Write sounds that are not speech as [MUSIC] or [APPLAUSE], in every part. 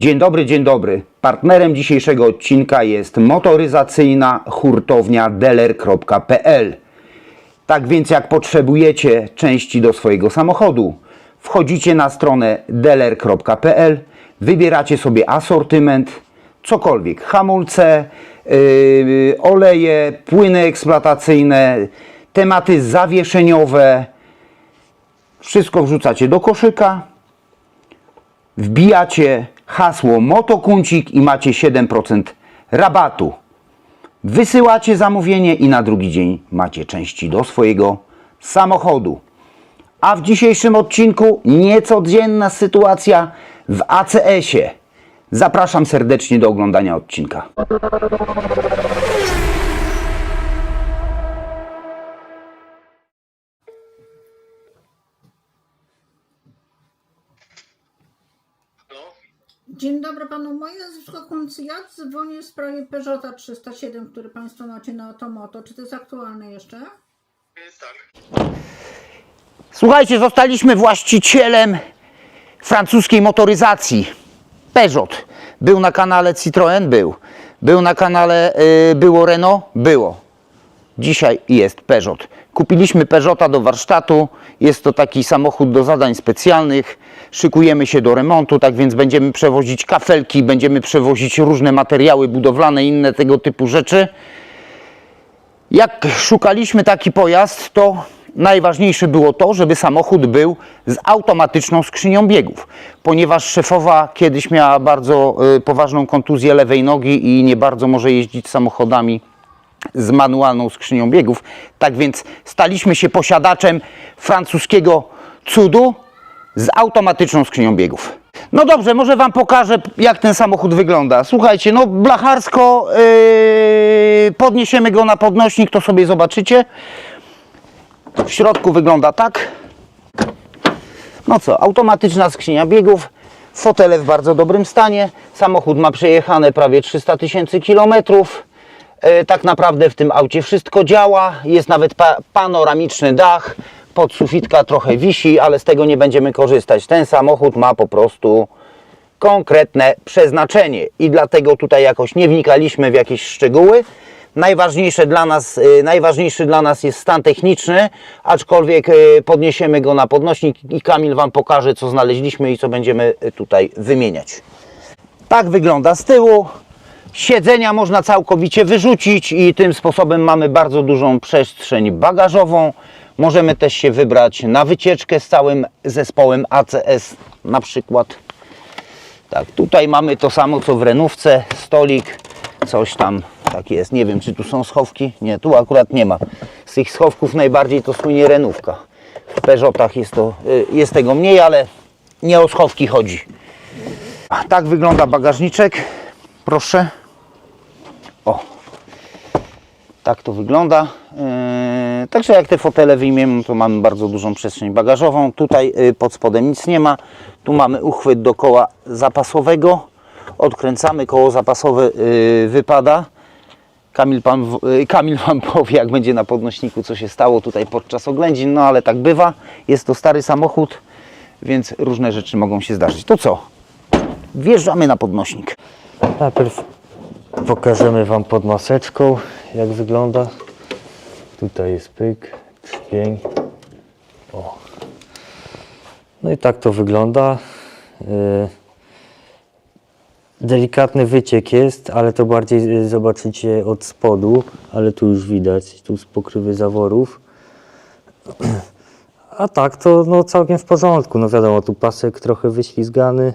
Dzień dobry, dzień dobry. Partnerem dzisiejszego odcinka jest motoryzacyjna hurtownia dealer.pl. Tak więc jak potrzebujecie części do swojego samochodu, wchodzicie na stronę dealer.pl, wybieracie sobie asortyment, cokolwiek, hamulce, yy, oleje, płyny eksploatacyjne, tematy zawieszeniowe, wszystko wrzucacie do koszyka, wbijacie hasło motokuncik i macie 7% rabatu. Wysyłacie zamówienie i na drugi dzień macie części do swojego samochodu. A w dzisiejszym odcinku niecodzienna sytuacja w ACS-ie. Zapraszam serdecznie do oglądania odcinka. Dzień dobry panu, moje nazwisko Kuncy. Ja dzwonię w sprawie Peugeota 307, który państwo macie na Automoto. Czy to jest aktualne jeszcze? jest tak. Słuchajcie, zostaliśmy właścicielem francuskiej motoryzacji. Peugeot. Był na kanale Citroën? Był. Był na kanale, y, było Renault? Było. Dzisiaj jest Peugeot. Kupiliśmy Peugeota do warsztatu. Jest to taki samochód do zadań specjalnych. Szykujemy się do remontu, tak więc będziemy przewozić kafelki, będziemy przewozić różne materiały budowlane, inne tego typu rzeczy. Jak szukaliśmy taki pojazd, to najważniejsze było to, żeby samochód był z automatyczną skrzynią biegów, ponieważ szefowa kiedyś miała bardzo y, poważną kontuzję lewej nogi i nie bardzo może jeździć samochodami z manualną skrzynią biegów. Tak więc staliśmy się posiadaczem francuskiego cudu z automatyczną skrzynią biegów. No dobrze, może Wam pokażę, jak ten samochód wygląda. Słuchajcie, no blacharsko, yy, podniesiemy go na podnośnik, to sobie zobaczycie. W środku wygląda tak. No co, automatyczna skrzynia biegów, fotele w bardzo dobrym stanie. Samochód ma przejechane prawie 300 tysięcy kilometrów. E, Tak naprawdę w tym aucie wszystko działa. Jest nawet pa panoramiczny dach. Podsufitka trochę wisi, ale z tego nie będziemy korzystać. Ten samochód ma po prostu konkretne przeznaczenie i dlatego tutaj jakoś nie wnikaliśmy w jakieś szczegóły. Najważniejsze dla nas, y, najważniejszy dla nas jest stan techniczny, aczkolwiek y, podniesiemy go na podnośnik i Kamil Wam pokaże, co znaleźliśmy i co będziemy tutaj wymieniać. Tak wygląda z tyłu. Siedzenia można całkowicie wyrzucić i tym sposobem mamy bardzo dużą przestrzeń bagażową. Możemy też się wybrać na wycieczkę z całym zespołem ACS na przykład. Tak, tutaj mamy to samo co w renówce, stolik, coś tam tak jest. Nie wiem, czy tu są schowki. Nie, tu akurat nie ma. Z tych schowków najbardziej to słynie renówka. W Peugeotach jest, to, y, jest tego mniej, ale nie o schowki chodzi. Tak wygląda bagażniczek. Proszę. O. Tak to wygląda. Yy, także jak te fotele wyjmiemy, to mamy bardzo dużą przestrzeń bagażową. Tutaj yy, pod spodem nic nie ma. Tu mamy uchwyt do koła zapasowego. Odkręcamy, koło zapasowe yy, wypada. Kamil, pan, yy, Kamil Wam [LAUGHS] powie, jak będzie na podnośniku, co się stało tutaj podczas oględzin, no ale tak bywa. Jest to stary samochód, więc różne rzeczy mogą się zdarzyć. To co? Wjeżdżamy na podnośnik. Najpierw pokażemy Wam pod maseczką, jak wygląda. Tutaj jest pyk, trzpień. O. No i tak to wygląda. Yy, Delikatny wyciek jest, ale to bardziej yy, zobaczycie od spodu, ale tu już widać, tu z pokrywy zaworów. [CLEARS THROAT] A tak to no, całkiem w porządku. No wiadomo, tu pasek trochę wyślizgany.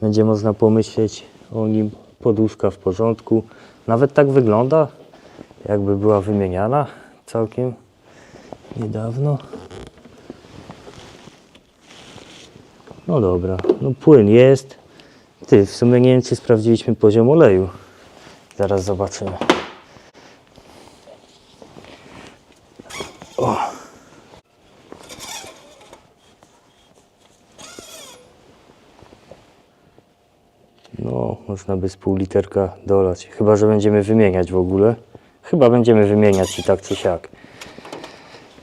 Będzie można pomyśleć o nim. Poduszka w porządku. Nawet tak wygląda, jakby była wymieniana całkiem niedawno. No dobra, no płyn jest. Ty, w sumie nie wiem, czy sprawdziliśmy poziom oleju. Zaraz zobaczymy. No, można by z pół literka dolać. Chyba, że będziemy wymieniać w ogóle. Chyba będziemy wymieniać i tak czy siak.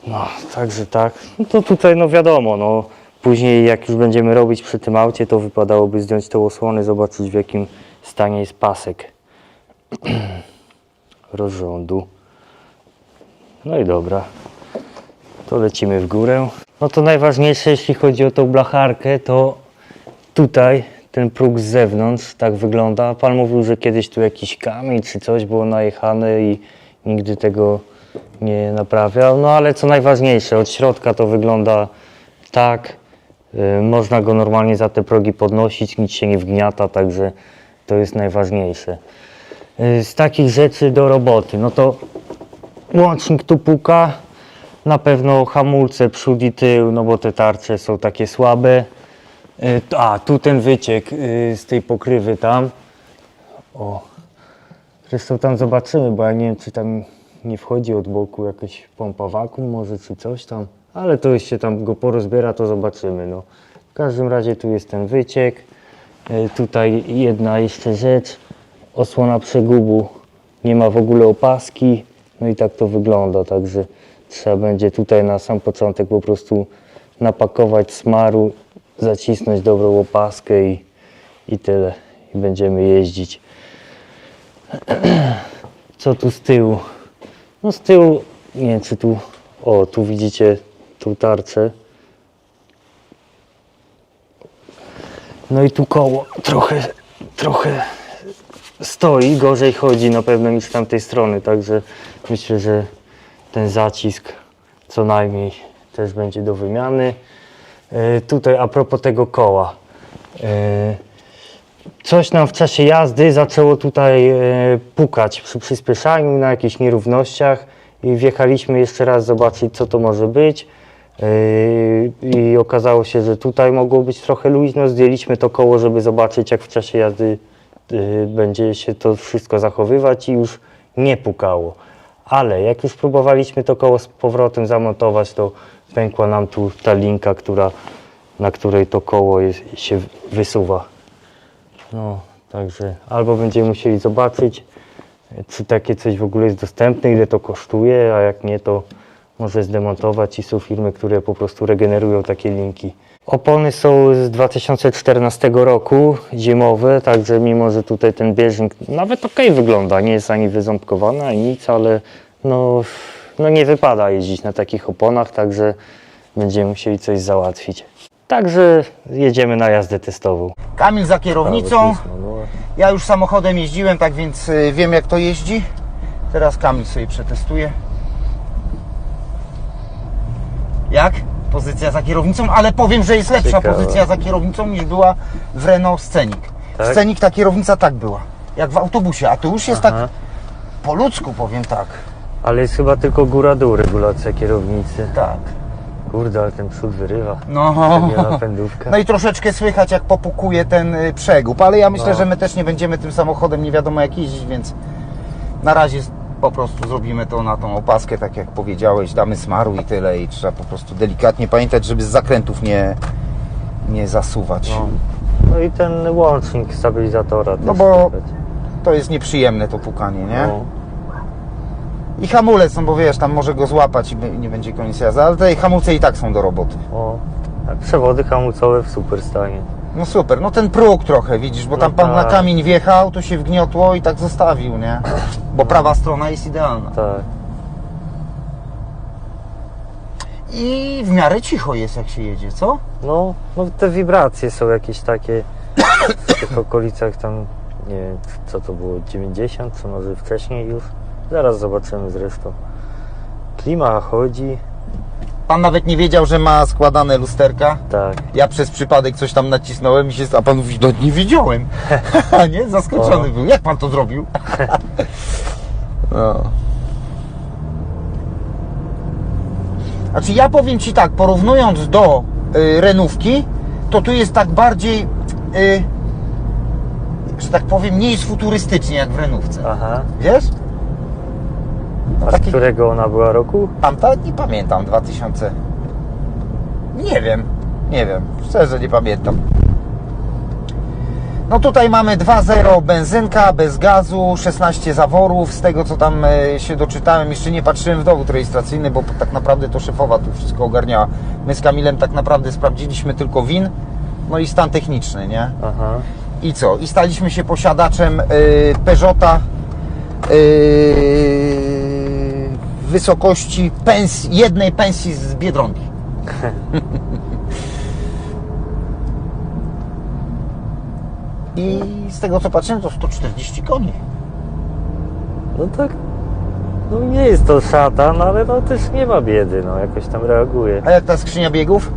No, także tak. No to tutaj, no wiadomo, no Później jak już będziemy robić przy tym aucie, to wypadałoby zdjąć te osłony, zobaczyć w jakim stanie jest pasek [CLEARS THROAT] rozrządu. No i dobra, to lecimy w górę. No to najważniejsze, jeśli chodzi o tą blacharkę, to tutaj ten próg z zewnątrz tak wygląda. Pan mówił, że kiedyś tu jakiś kamień czy coś było najechane i nigdy tego nie naprawiał. No ale co najważniejsze, od środka to wygląda tak. Y, Można go normalnie za te progi podnosić, nic się nie wgniata, także to jest najważniejsze. Y, Z takich rzeczy do roboty, no to łącznik tu puka, na pewno hamulce przód i tył, no bo te tarcze są takie słabe. T- A, tu ten wyciek y, z tej pokrywy tam. O. Zresztą tam zobaczymy, bo ja nie wiem, czy tam nie wchodzi od boku jakaś pompa wakum może, czy coś tam. Ale to już się tam go porozbiera, to zobaczymy, no. W każdym razie tu jest ten wyciek. Y, Tutaj jedna jeszcze rzecz. Osłona przegubu. Nie ma w ogóle opaski. No i tak to wygląda, także trzeba będzie tutaj na sam początek po prostu napakować smaru, zacisnąć dobrą opaskę i, i tyle. I będziemy jeździć. [CLEARS THROAT] Co tu z tyłu? No z tyłu, nie wiem czy tu, o tu widzicie tą tarczę. No i tu koło trochę, trochę stoi, gorzej chodzi na pewno niż z tamtej strony, także myślę, że ten zacisk co najmniej też będzie do wymiany. E, tutaj a propos tego koła. E, coś nam w czasie jazdy zaczęło tutaj e, pukać przy przyspieszaniu na jakichś nierównościach i wjechaliśmy jeszcze raz zobaczyć co to może być. I okazało się, że tutaj mogło być trochę luźno. Zdjęliśmy to koło, żeby zobaczyć, jak w czasie jazdy będzie się to wszystko zachowywać i już nie pukało. Ale jak już próbowaliśmy to koło z powrotem zamontować, to pękła nam tu ta linka, która, na której to koło jest, się wysuwa. No, także albo będziemy musieli zobaczyć, czy takie coś w ogóle jest dostępne, ile to kosztuje, a jak nie, to może zdemontować i są firmy, które po prostu regenerują takie linki. Opony są z 2014 roku, zimowe, także mimo, że tutaj ten bieżnik nawet ok wygląda, nie jest ani wyząbkowany, ani nic, ale no, no nie wypada jeździć na takich oponach, także będziemy musieli coś załatwić. Także jedziemy na jazdę testową. Kamil za kierownicą. No, Ja już samochodem jeździłem, tak więc y, wiem jak to jeździ. Teraz Kamil sobie przetestuje. Jak? Pozycja za kierownicą, ale powiem, że jest lepsza Ciekawe. pozycja za kierownicą niż była w Renault Scenic. Tak? Scenic ta kierownica tak była, jak w autobusie, a tu już jest Aha. tak po ludzku powiem tak. Ale jest chyba tylko góra-dół regulacja kierownicy. Tak. Kurde, ale ten przód wyrywa. No. Napędówka. No i troszeczkę słychać jak popukuje ten y, przegub, ale ja myślę, No. że my też nie będziemy tym samochodem nie wiadomo jak jeździć, więc na razie po prostu zrobimy to na tą opaskę, tak jak powiedziałeś, damy smaru i tyle i trzeba po prostu delikatnie pamiętać, żeby z zakrętów nie, nie zasuwać. No. no i ten łącznik stabilizatora też No bo- słychać. To jest nieprzyjemne to pukanie, nie? No. I hamulec, no bo wiesz, tam może go złapać i nie będzie koniec jazdy, ale te hamulce i tak są do roboty. O, a przewody hamulcowe w super stanie. No super, no ten próg trochę, widzisz, bo tam No pan na tak. kamień wjechał, to się wgniotło i tak zostawił, nie? Bo prawa strona jest idealna. Tak. I w miarę cicho jest, jak się jedzie, co? No, no te wibracje są jakieś takie w tych okolicach tam, nie wiem co to było, 90, czy może wcześniej już. Zaraz zobaczymy zresztą. Klima chodzi, Pan nawet nie wiedział, że ma składane lusterka. tak. Ja przez przypadek coś tam nacisnąłem i się... A pan mówi, no nie wiedziałem. [LAUGHS] Nie? Zaskoczony O. był. Jak pan to zrobił? [LAUGHS] no. Znaczy ja powiem Ci tak, porównując do y, Renówki, to tu jest tak bardziej, y, że tak powiem, nie jest futurystycznie jak w Renówce. Aha. Wiesz? A Taki- którego ona była roku? Tamta? Nie pamiętam, 2000. Nie wiem, nie wiem, szczerze nie pamiętam. No tutaj mamy 2.0 benzynka, bez gazu, 16 zaworów, z tego co tam e, się doczytałem, jeszcze nie patrzyłem w dowód rejestracyjny, bo tak naprawdę to szefowa tu wszystko ogarniała. My z Kamilem tak naprawdę sprawdziliśmy tylko win, no i stan techniczny, nie? Aha. I co? I staliśmy się posiadaczem y, Peugeota y, w wysokości pensji, jednej pensji z Biedronki. I z tego co patrzyłem to 140 koni. No tak. No nie jest to szatan, ale no też nie ma biedy, no jakoś tam reaguje. A jak ta skrzynia biegów?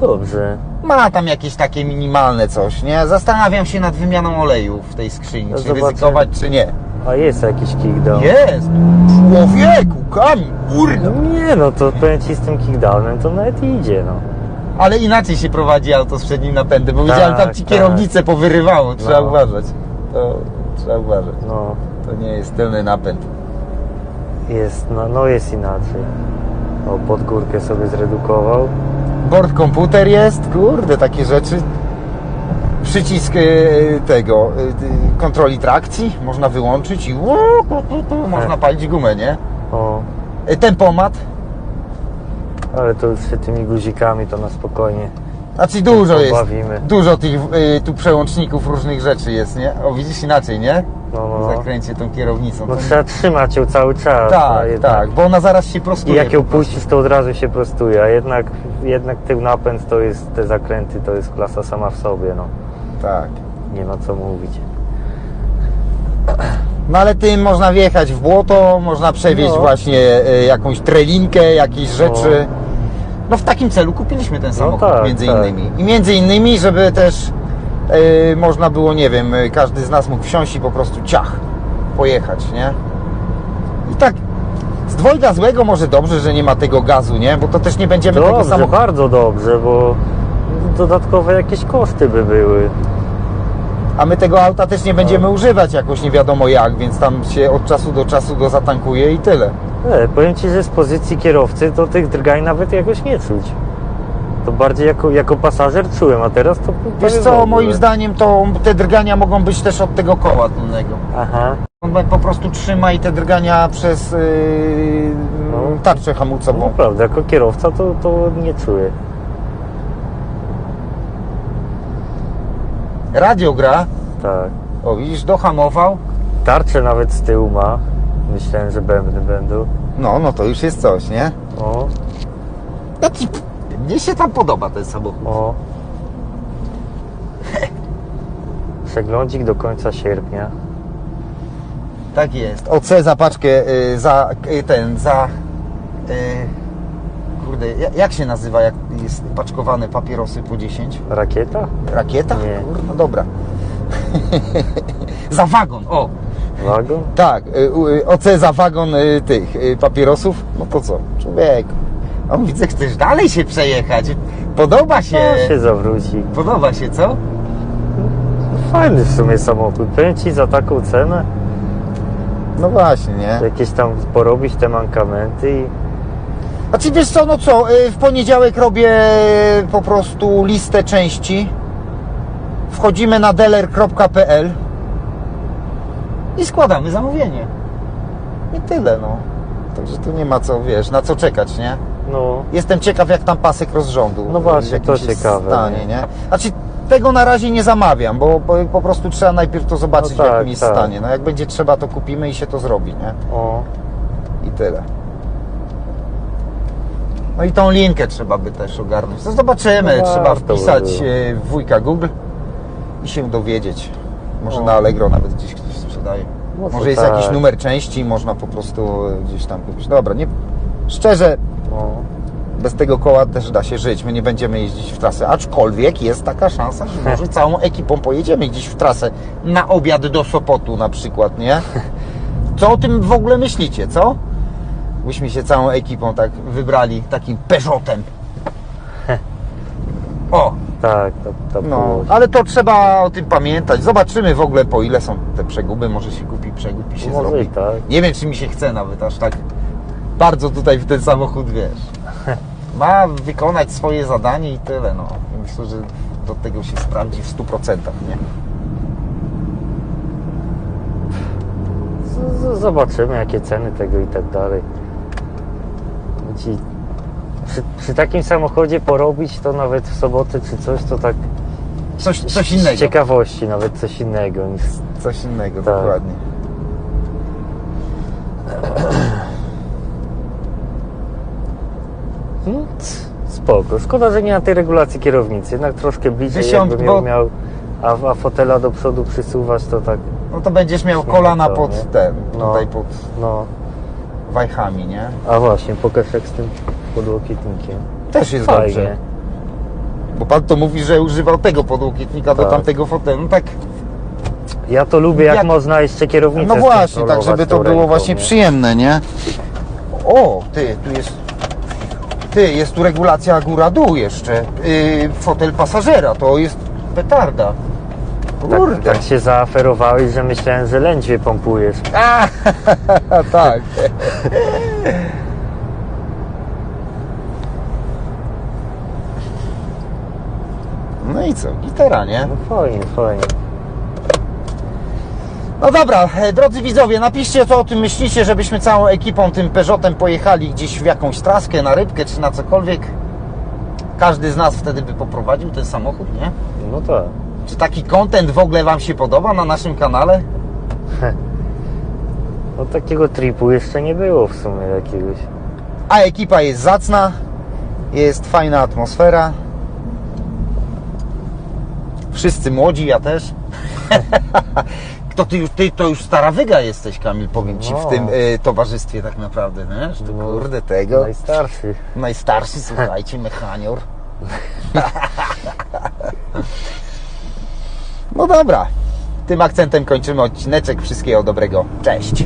Dobrze. Ma tam jakieś takie minimalne coś, nie? Zastanawiam się nad wymianą oleju w tej skrzyni, No czy zobaczymy. ryzykować, czy nie. A jest jakiś kickdown. Jest! Człowieku, Kamil, kurde! No nie, no to powiem ci z tym kickdownem to nawet idzie, no. Ale inaczej się prowadzi auto z przednim napędem, bo Tak, widziałem tam ci tak. kierownicę powyrywało, trzeba No. uważać. To trzeba uważać. No, To nie jest tylny napęd. jest, no, no jest inaczej. O, pod górkę sobie zredukował. Bord komputer jest, kurde, takie rzeczy. Przycisk e, tego, e, kontroli trakcji, można wyłączyć i można palić gumę, nie? O, E, Tempomat, ale to się tymi guzikami to na spokojnie. znaczy dużo jest, Pobawimy. dużo tych e, tu przełączników różnych rzeczy jest, nie? O, widzisz inaczej, nie? No, no, no. zakręcie tą kierownicą. No trzeba trzymać ją cały czas. tak, tak, bo ona zaraz się prostuje. I jak ją puścisz, to od razu się prostuje, a jednak, jednak tył napęd to jest, te zakręty to jest klasa sama w sobie, no. Tak. Nie ma co mówić. No ale tym można wjechać w błoto, można przewieźć No. właśnie e, jakąś trelinkę, jakieś rzeczy. No w takim celu kupiliśmy ten samochód tak, między tak. innymi. I między innymi, żeby też e, można było, nie wiem, e, każdy z nas mógł wsiąść i po prostu ciach, pojechać, nie? I tak z dwojga złego może dobrze, że nie ma tego gazu, nie? Bo to też nie będziemy tego Dobrze, samochodu... bardzo dobrze, bo dodatkowe jakieś koszty by były. A my tego auta też nie będziemy No. używać jakoś nie wiadomo jak, więc tam się od czasu do czasu go zatankuje i tyle. E, powiem Ci, że z pozycji kierowcy to tych drgań nawet jakoś nie czuć. To bardziej jako, jako pasażer czułem, a teraz to... Wiesz co, moim zdaniem to te drgania mogą być też od tego koła tylnego. Aha, On po prostu trzyma i te drgania przez yy, No. tarczę no hamulcową. naprawdę, jako kierowca to, to nie czuję. Radio gra, Tak. o widzisz, dohamował. Tarczę nawet z tyłu ma. Myślałem, że bębny będą. No, no to już jest coś, nie? O, Taki, mnie się tam podoba ten samochód. o. Przeglądzik do końca sierpnia. Tak jest. OC za paczkę, y, za y, ten, za... Y, kurde, ja- jak się nazywa, jak jest paczkowane papierosy po 10? Rakieta? Rakieta? Nie. Kurde, no dobra. [LAUGHS] za wagon, o! Wagon? Tak, y, y, OC za wagon y, tych papierosów. No to co, człowiek. O, widzę, chcesz dalej się przejechać. Podoba się. To się zawróci. Podoba się, co? Fajny w sumie samochód. Powiem Ci za taką cenę, No właśnie, nie? jakieś tam porobić te mankamenty i A czy wiesz co, no co, y, w poniedziałek robię po prostu listę części. Wchodzimy na dealer.pl i składamy zamówienie. I tyle, no. Także tu nie ma co, wiesz, na co czekać, nie? no, Jestem ciekaw, jak tam pasek rozrządu. No właśnie, w to ciekawe, Stanie, nie? nie? Znaczy, tego na razie nie zamawiam, bo, bo po prostu trzeba najpierw to zobaczyć, No w tak, jakim jest tak. stanie. No jak będzie trzeba, to kupimy i się to zrobi, nie? o, I tyle. No i tą linkę trzeba by też ogarnąć. No zobaczymy, No trzeba by wpisać było. e, w wujka Google i się dowiedzieć. Może No. na Allegro nawet gdzieś ktoś sprzedaje. No to Może jest tak. jakiś numer części, można po prostu e, gdzieś tam kupić. Dobra, nie, szczerze, no. bez tego koła też da się żyć. My nie będziemy jeździć w trasę, aczkolwiek jest taka szansa, że może [LAUGHS] całą ekipą pojedziemy gdzieś w trasę na obiad do Sopotu na przykład, nie? [LAUGHS] Co o tym w ogóle myślicie, co? byśmy się całą ekipą tak wybrali takim Peugeotem. [LAUGHS] O! Tak, to, to no, było. Ale to trzeba o tym pamiętać. Zobaczymy w ogóle po ile są te przeguby. Może się kupi przegub i się Może zrobi. Tak. Nie wiem, czy mi się chce nawet aż tak bardzo tutaj w ten samochód, wiesz. [LAUGHS] Ma wykonać swoje zadanie i tyle, no. Myślę, że do tego się sprawdzi w 100%, nie? Z, z, zobaczymy, jakie ceny tego i tak dalej. Ci, przy, przy takim samochodzie porobić to nawet w sobotę czy coś, to tak Coś, coś z innego. ciekawości nawet coś innego niż Coś innego, Tak. dokładnie. No, spoko. Szkoda, że nie na tej regulacji kierownicy. Jednak troszkę bliżej Dziesiąt, jakbym bo- miał, a, a fotela do przodu przysuwać, to tak, No to będziesz miał Nie kolana nie? pod ten, No. tutaj pod no. Wajchami, nie? A właśnie, pokaż jak z tym podłokietnikiem. Też jest Fajnie. dobrze. Bo pan to mówi, że używał tego podłokietnika do Tak. tamtego fotelu. No tak, Ja to lubię, jak, Jak- można jeszcze kierownicę no właśnie, tak skontrolować żeby to było ręką, właśnie nie? przyjemne, nie? O, ty, tu jest... Ty, jest tu regulacja góra-dół jeszcze. Yy, fotel pasażera, to jest petarda. Tak, Kurde. tak się zaaferowałeś, że myślałem, że lędźwie pompujesz. A, [LAUGHS] tak. No i co? Gitara, nie? No fajnie, fajnie. No dobra, e, drodzy widzowie, napiszcie co o tym myślicie, żebyśmy całą ekipą tym Peugeotem pojechali gdzieś w jakąś traskę, na rybkę czy na cokolwiek. Każdy z nas wtedy by poprowadził ten samochód, nie? No tak. Czy taki content w ogóle Wam się podoba na naszym kanale? [LAUGHS] No takiego tripu jeszcze nie było w sumie jakiegoś. A ekipa jest zacna, jest fajna atmosfera. Wszyscy młodzi, ja też. [LAUGHS] Kto ty już, ty to już stara wyga jesteś, Kamil, powiem Ci, w No. tym y, towarzystwie tak naprawdę, nie? Że to No. kurde tego. Najstarszy. Najstarszy, słuchajcie, mechanior. [LAUGHS] No dobra, tym akcentem kończymy odcineczek. Wszystkiego dobrego. Cześć.